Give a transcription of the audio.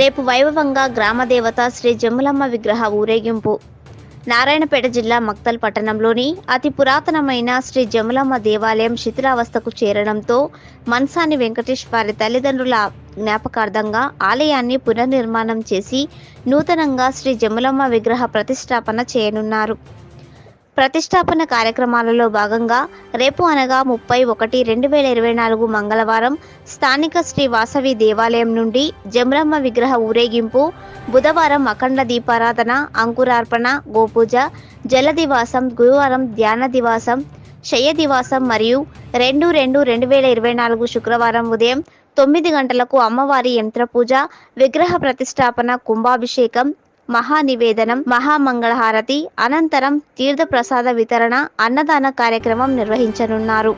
రేపు వైభవంగా గ్రామదేవత శ్రీ జమ్ములమ్మ విగ్రహ ఊరేగింపు. నారాయణపేట జిల్లా మక్తల్ పట్టణంలోని అతి పురాతనమైన శ్రీ జములమ్మ దేవాలయం శిథిలావస్థకు చేరడంతో మన్సాని వెంకటేష్ వారి తల్లిదండ్రుల జ్ఞాపకార్థంగా ఆలయాన్ని పునర్నిర్మాణం చేసి నూతనంగా శ్రీ జములమ్మ విగ్రహ ప్రతిష్టాపన చేయనున్నారు. ప్రతిష్టాపన కార్యక్రమాలలో భాగంగా రేపు అనగా ముప్పై ఒకటి రెండు వేల ఇరవై నాలుగు మంగళవారం స్థానిక శ్రీ వాసవి దేవాలయం నుండి జమ్రమ్మ విగ్రహ ఊరేగింపు బుధవారం అఖండ దీపారాధన అంకురార్పణ గోపూజ జలదివాసం గురువారం ధ్యాన దివాసం శయ్య దివాసం మరియు రెండు రెండు రెండు వేల ఇరవై నాలుగు శుక్రవారం ఉదయం తొమ్మిది గంటలకు అమ్మవారి యంత్ర పూజ విగ్రహ ప్రతిష్టాపన కుంభాభిషేకం మహానివేదనం మహామంగళహారతి అనంతరం తీర్థప్రసాద వితరణ అన్నదాన కార్యక్రమం నిర్వహించనున్నారు.